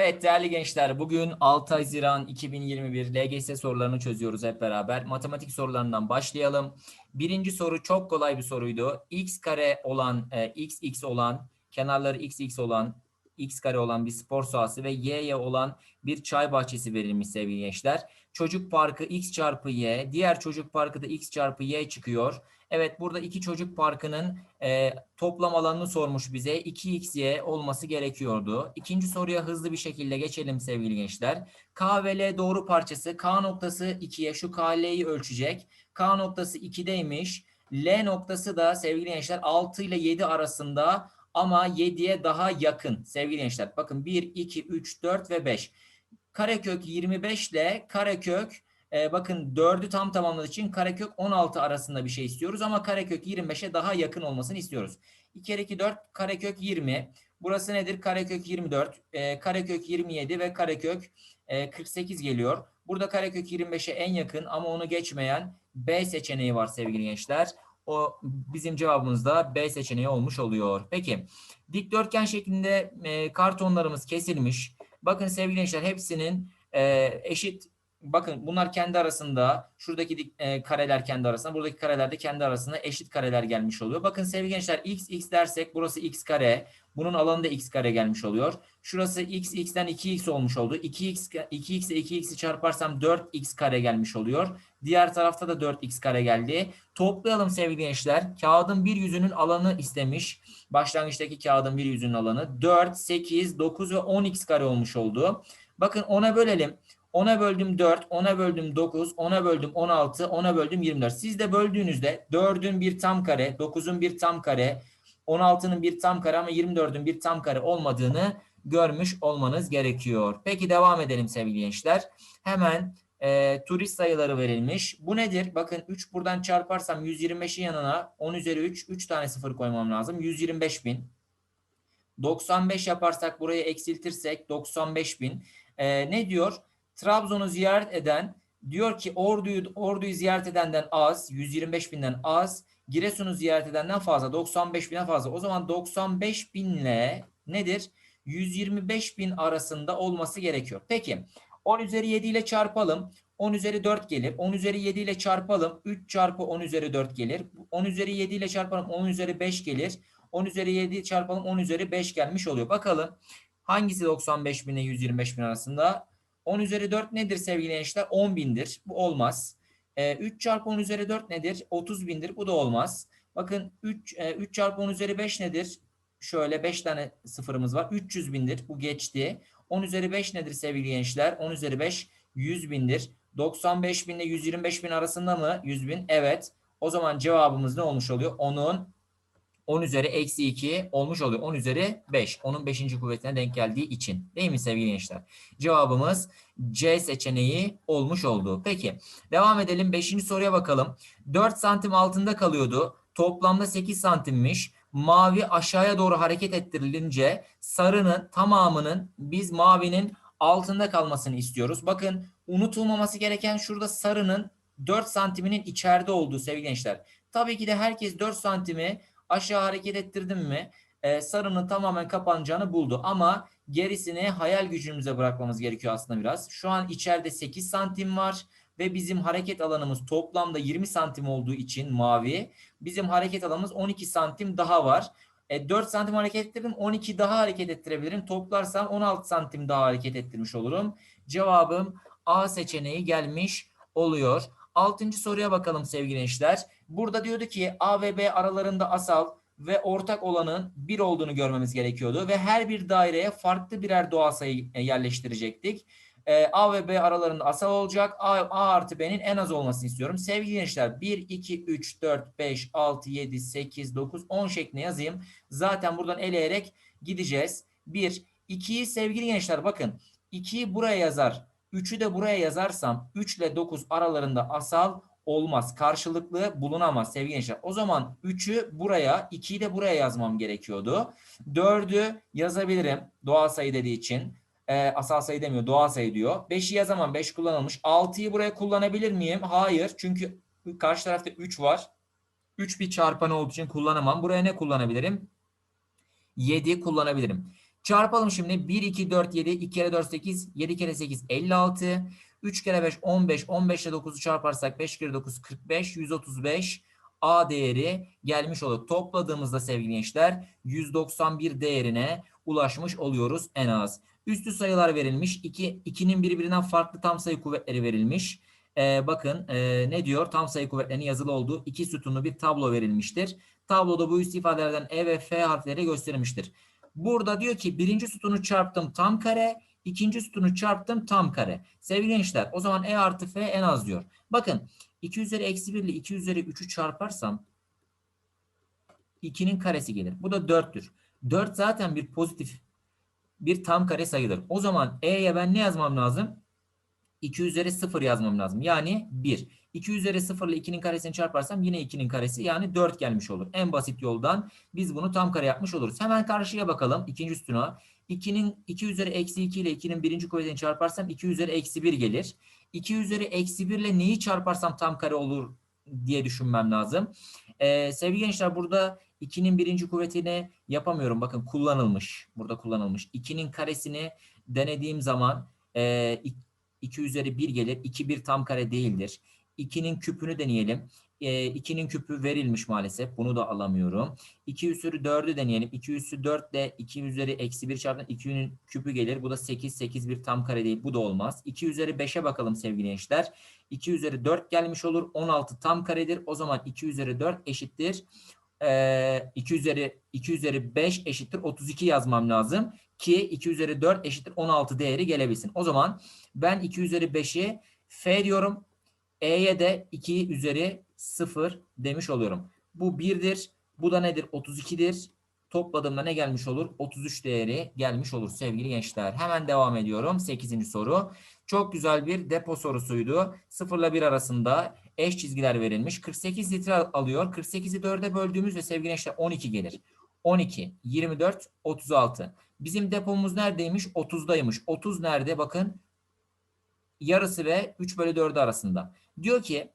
Evet değerli gençler bugün 6 Haziran 2021 LGS sorularını çözüyoruz hep beraber. Matematik sorularından başlayalım. Birinci soru çok kolay bir soruydu. X kare olan, e, x x olan, kenarları x x olan, x kare olan bir spor sahası ve y y olan bir çay bahçesi verilmiş sevgili gençler. Çocuk parkı x çarpı y, diğer çocuk parkı da x çarpı y çıkıyor. Evet burada iki çocuk parkının e, toplam alanını sormuş bize. 2xy olması gerekiyordu. İkinci soruya hızlı bir şekilde geçelim sevgili gençler. K ve L doğru parçası. K noktası 2'ye şu KL'yi ölçecek. K noktası 2'deymiş. L noktası da sevgili gençler 6 ile 7 arasında ama 7'ye daha yakın sevgili gençler. Bakın 1, 2, 3, 4 ve 5. Karekök 25 ile karekök e, bakın 4'ü tam tamamladığı için karekök 16 arasında bir şey istiyoruz ama karekök 25'e daha yakın olmasını istiyoruz. 2 kere 2 4 karekök 20. Burası nedir? Karekök 24, e, karekök 27 ve karekök e, 48 geliyor. Burada karekök 25'e en yakın ama onu geçmeyen B seçeneği var sevgili gençler. O bizim cevabımız da B seçeneği olmuş oluyor. Peki dikdörtgen şeklinde e, kartonlarımız kesilmiş. Bakın sevgili gençler hepsinin e, eşit bakın bunlar kendi arasında şuradaki dik- e, kareler kendi arasında buradaki kareler de kendi arasında eşit kareler gelmiş oluyor. Bakın sevgili gençler x x dersek burası x kare bunun alanı da x kare gelmiş oluyor. Şurası x x'ten 2x olmuş oldu. 2x 2x ile 2x'i çarparsam 4x kare gelmiş oluyor. Diğer tarafta da 4x kare geldi. Toplayalım sevgili gençler. Kağıdın bir yüzünün alanı istemiş. Başlangıçtaki kağıdın bir yüzünün alanı 4, 8, 9 ve 10x kare olmuş oldu. Bakın 10'a bölelim. 10'a böldüm 4, 10'a böldüm 9, 10'a böldüm 16, 10'a böldüm 24. Siz de böldüğünüzde 4'ün bir tam kare, 9'un bir tam kare, 16'nın bir tam kare ama 24'ün bir tam kare olmadığını görmüş olmanız gerekiyor. Peki devam edelim sevgili gençler. Hemen e, turist sayıları verilmiş. Bu nedir? Bakın 3 buradan çarparsam 125'in yanına 10 üzeri 3, 3 tane sıfır koymam lazım. 125 bin. 95 yaparsak burayı eksiltirsek 95 bin. E, ne diyor? Trabzon'u ziyaret eden diyor ki Ordu'yu Ordu'yu ziyaret edenden az, 125 binden az, Giresun'u ziyaret edenden fazla, 95 binden fazla. O zaman 95 binle nedir? 125 bin arasında olması gerekiyor. Peki 10 üzeri 7 ile çarpalım. 10 üzeri 4 gelir. 10 üzeri 7 ile çarpalım. 3 çarpı 10 üzeri 4 gelir. 10 üzeri 7 ile çarpalım. 10 üzeri 5 gelir. 10 üzeri 7 çarpalım. 10 üzeri 5 gelmiş oluyor. Bakalım hangisi 95 bin ile 125 bin arasında? 10 üzeri 4 nedir sevgili gençler? 10 bindir. Bu olmaz. E, 3 çarpı 10 üzeri 4 nedir? 30 bindir. Bu da olmaz. Bakın 3, e, 3 çarpı 10 üzeri 5 nedir? Şöyle 5 tane sıfırımız var. 300 bindir. Bu geçti. 10 üzeri 5 nedir sevgili gençler? 10 üzeri 5 100 bindir. 95 bin ile 125 bin arasında mı? 100 bin. Evet. O zaman cevabımız ne olmuş oluyor? Onun 10 üzeri eksi 2 olmuş oluyor. 10 üzeri 5. Onun 5. kuvvetine denk geldiği için. Değil mi sevgili gençler? Cevabımız C seçeneği olmuş oldu. Peki devam edelim. 5. soruya bakalım. 4 santim altında kalıyordu. Toplamda 8 santimmiş. Mavi aşağıya doğru hareket ettirilince sarının tamamının biz mavinin altında kalmasını istiyoruz. Bakın unutulmaması gereken şurada sarının 4 santiminin içeride olduğu sevgili gençler. Tabii ki de herkes 4 santimi aşağı hareket ettirdim mi e, sarının tamamen kapanacağını buldu. Ama gerisini hayal gücümüze bırakmamız gerekiyor aslında biraz. Şu an içeride 8 santim var ve bizim hareket alanımız toplamda 20 santim olduğu için mavi. Bizim hareket alanımız 12 santim daha var. E, 4 santim hareket ettirdim 12 daha hareket ettirebilirim. Toplarsam 16 santim daha hareket ettirmiş olurum. Cevabım A seçeneği gelmiş oluyor. Altıncı soruya bakalım sevgili gençler. Burada diyordu ki A ve B aralarında asal ve ortak olanın bir olduğunu görmemiz gerekiyordu. Ve her bir daireye farklı birer doğal sayı e, yerleştirecektik. E, A ve B aralarında asal olacak. A, A artı B'nin en az olmasını istiyorum. Sevgili gençler 1, 2, 3, 4, 5, 6, 7, 8, 9, 10 şeklinde yazayım. Zaten buradan eleyerek gideceğiz. 1, 2'yi sevgili gençler bakın 2'yi buraya yazar. 3'ü de buraya yazarsam 3 ile 9 aralarında asal olmaz. Karşılıklı bulunamaz sevgili gençler. O zaman 3'ü buraya, 2'yi de buraya yazmam gerekiyordu. 4'ü yazabilirim doğal sayı dediği için. Ee, asal sayı demiyor, doğal sayı diyor. 5'i yazamam, 5 kullanılmış. 6'yı buraya kullanabilir miyim? Hayır. Çünkü karşı tarafta 3 var. 3 bir çarpanı olduğu için kullanamam. Buraya ne kullanabilirim? 7 kullanabilirim. Çarpalım şimdi. 1, 2, 4, 7. 2 kere 4, 8. 7 kere 8, 56. 3 kere 5, 15. 15 ile 9'u çarparsak 5 kere 9, 45. 135. A değeri gelmiş olur. Topladığımızda sevgili gençler 191 değerine ulaşmış oluyoruz en az. Üstü sayılar verilmiş. 2, 2'nin birbirinden farklı tam sayı kuvvetleri verilmiş. Ee, bakın e, ne diyor? Tam sayı kuvvetlerinin yazılı olduğu iki sütunlu bir tablo verilmiştir. Tabloda bu üst ifadelerden E ve F harfleri gösterilmiştir. Burada diyor ki birinci sütunu çarptım tam kare, ikinci sütunu çarptım tam kare. Sevgili gençler o zaman E artı F en az diyor. Bakın 2 üzeri eksi 1 ile 2 üzeri 3'ü çarparsam 2'nin karesi gelir. Bu da 4'tür. 4 zaten bir pozitif bir tam kare sayıdır. O zaman E'ye ben ne yazmam lazım? 2 üzeri 0 yazmam lazım. Yani 1. 2 üzeri 0 ile 2'nin karesini çarparsam yine 2'nin karesi yani 4 gelmiş olur. En basit yoldan biz bunu tam kare yapmış oluruz. Hemen karşıya bakalım. ikinci üstüne. 2'nin 2 üzeri eksi 2 ile 2'nin birinci kuvvetini çarparsam 2 üzeri eksi 1 gelir. 2 üzeri eksi 1 ile neyi çarparsam tam kare olur diye düşünmem lazım. Ee, sevgili gençler burada 2'nin birinci kuvvetini yapamıyorum. Bakın kullanılmış. Burada kullanılmış. 2'nin karesini denediğim zaman e, 2 üzeri 1 gelir. 2 bir tam kare değildir. 2'nin küpünü deneyelim. E, 2'nin küpü verilmiş maalesef. Bunu da alamıyorum. 2 üzeri 4'ü deneyelim. 2 üzeri 4 ile 2 üzeri eksi 1 çarpın 2'nin küpü gelir. Bu da 8. 8 bir tam kare değil. Bu da olmaz. 2 üzeri 5'e bakalım sevgili gençler. 2 üzeri 4 gelmiş olur. 16 tam karedir. O zaman 2 üzeri 4 eşittir. Ee, 2 üzeri 2 üzeri 5 eşittir 32 yazmam lazım ki 2 üzeri 4 eşittir 16 değeri gelebilsin. O zaman ben 2 üzeri 5'i f diyorum. E'ye de 2 üzeri 0 demiş oluyorum. Bu 1'dir. Bu da nedir? 32'dir. Topladığımda ne gelmiş olur? 33 değeri gelmiş olur sevgili gençler. Hemen devam ediyorum. 8. soru. Çok güzel bir depo sorusuydu. 0 ile 1 arasında eş çizgiler verilmiş. 48 litre alıyor. 48'i 4'e böldüğümüzde sevgili gençler 12 gelir. 12, 24, 36. Bizim depomuz neredeymiş? 30'daymış. 30 nerede? Bakın yarısı ve 3 bölü 4 arasında. Diyor ki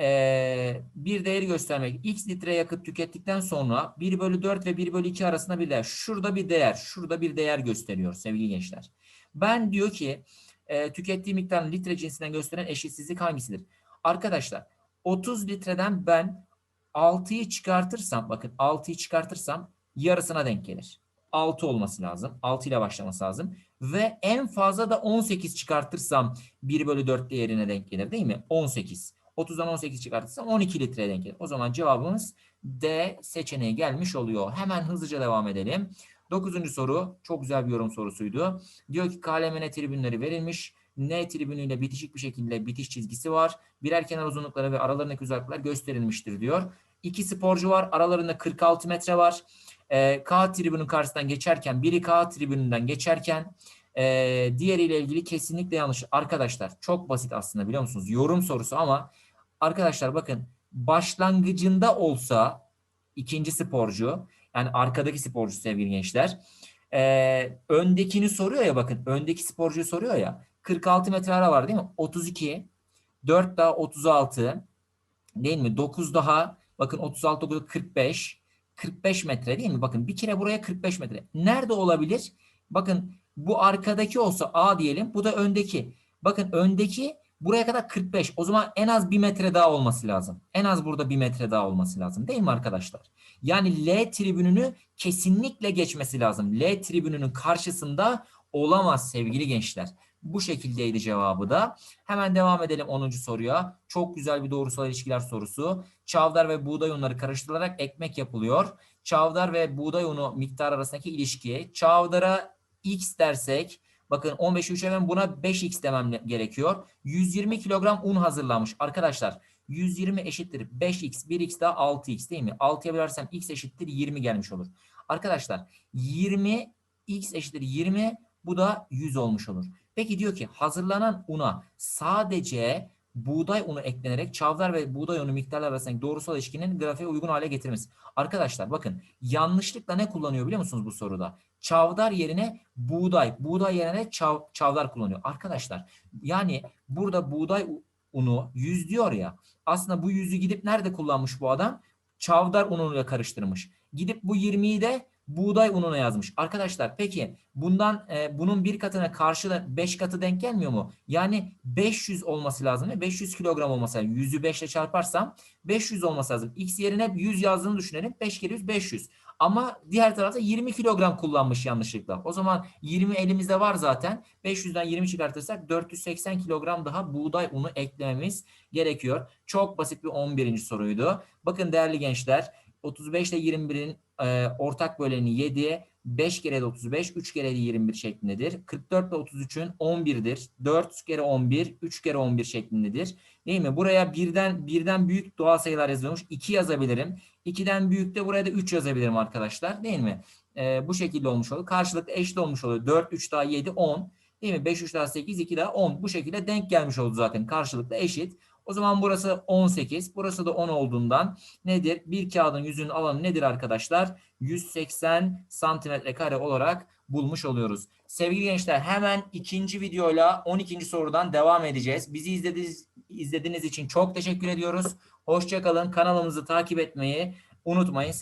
e, bir değeri göstermek. X litre yakıt tükettikten sonra 1 bölü 4 ve 1 bölü 2 arasında bir değer. Şurada bir değer. Şurada bir değer gösteriyor sevgili gençler. Ben diyor ki e, tükettiği miktarın litre cinsinden gösteren eşitsizlik hangisidir? Arkadaşlar 30 litreden ben 6'yı çıkartırsam bakın 6'yı çıkartırsam yarısına denk gelir. 6 olması lazım. 6 ile başlaması lazım. Ve en fazla da 18 çıkartırsam 1 bölü 4 değerine denk gelir değil mi? 18. 30'dan 18 çıkartırsam 12 litreye denk gelir. O zaman cevabımız D seçeneği gelmiş oluyor. Hemen hızlıca devam edelim. Dokuzuncu soru çok güzel bir yorum sorusuydu. Diyor ki KLMN tribünleri verilmiş. N tribünüyle bitişik bir şekilde bitiş çizgisi var. Birer kenar uzunlukları ve aralarındaki uzaklıklar gösterilmiştir diyor. İki sporcu var. Aralarında 46 metre var. Ee, K tribünün karşısından geçerken biri K tribününden geçerken e, diğeriyle ilgili kesinlikle yanlış. Arkadaşlar çok basit aslında biliyor musunuz? Yorum sorusu ama arkadaşlar bakın başlangıcında olsa ikinci sporcu yani arkadaki sporcu sevgili gençler e, öndekini soruyor ya bakın öndeki sporcuyu soruyor ya 46 metre ara var değil mi? 32 4 daha 36 değil mi? 9 daha bakın 36 9 45 45 metre değil mi? Bakın bir kere buraya 45 metre. Nerede olabilir? Bakın bu arkadaki olsa A diyelim. Bu da öndeki. Bakın öndeki buraya kadar 45. O zaman en az bir metre daha olması lazım. En az burada bir metre daha olması lazım. Değil mi arkadaşlar? Yani L tribününü kesinlikle geçmesi lazım. L tribününün karşısında olamaz sevgili gençler. Bu şekildeydi cevabı da. Hemen devam edelim 10. soruya. Çok güzel bir doğrusal ilişkiler sorusu. Çavdar ve buğday unları karıştırılarak ekmek yapılıyor. Çavdar ve buğday unu miktar arasındaki ilişki. Çavdara x dersek bakın 15'i 3'e ben buna 5x demem gerekiyor. 120 kilogram un hazırlanmış. Arkadaşlar 120 eşittir 5x 1x daha 6x değil mi? 6'ya bölersem x eşittir 20 gelmiş olur. Arkadaşlar 20 x eşittir 20 bu da 100 olmuş olur. Peki diyor ki hazırlanan una sadece buğday unu eklenerek çavdar ve buğday unu miktarları arasındaki doğrusal ilişkinin grafiğe uygun hale getirmesi. Arkadaşlar bakın yanlışlıkla ne kullanıyor biliyor musunuz bu soruda? Çavdar yerine buğday, buğday yerine çav, çavdar kullanıyor. Arkadaşlar yani burada buğday unu 100 diyor ya aslında bu yüzü gidip nerede kullanmış bu adam? Çavdar unuyla karıştırmış. Gidip bu 20'yi de buğday ununa yazmış. Arkadaşlar peki bundan e, bunun bir katına karşı 5 katı denk gelmiyor mu? Yani 500 olması lazım ve 500 kilogram olması lazım. 100'ü 5 ile çarparsam 500 olması lazım. X yerine hep 100 yazdığını düşünelim. 5 kere 100 500. Ama diğer tarafta 20 kilogram kullanmış yanlışlıkla. O zaman 20 elimizde var zaten. 500'den 20 çıkartırsak 480 kilogram daha buğday unu eklememiz gerekiyor. Çok basit bir 11. soruydu. Bakın değerli gençler 35 ile 21'in e, ortak böleni 7, 5 kere de 35, 3 kere de 21 şeklindedir. 44 ile 33'ün 11'dir. 4 kere 11, 3 kere 11 şeklindedir. Değil mi? Buraya birden birden büyük doğal sayılar yazılmış. 2 yazabilirim. 2'den büyük de buraya da 3 yazabilirim arkadaşlar. Değil mi? E, bu şekilde olmuş oluyor. Karşılıklı eşit olmuş oluyor. 4, 3 daha 7, 10. Değil mi? 5, 3 daha 8, 2 daha 10. Bu şekilde denk gelmiş oldu zaten. Karşılıklı eşit. O zaman burası 18. Burası da 10 olduğundan nedir? Bir kağıdın yüzünün alanı nedir arkadaşlar? 180 santimetre kare olarak bulmuş oluyoruz. Sevgili gençler hemen ikinci videoyla 12. sorudan devam edeceğiz. Bizi izlediğiniz, izlediğiniz için çok teşekkür ediyoruz. Hoşçakalın. Kanalımızı takip etmeyi unutmayın.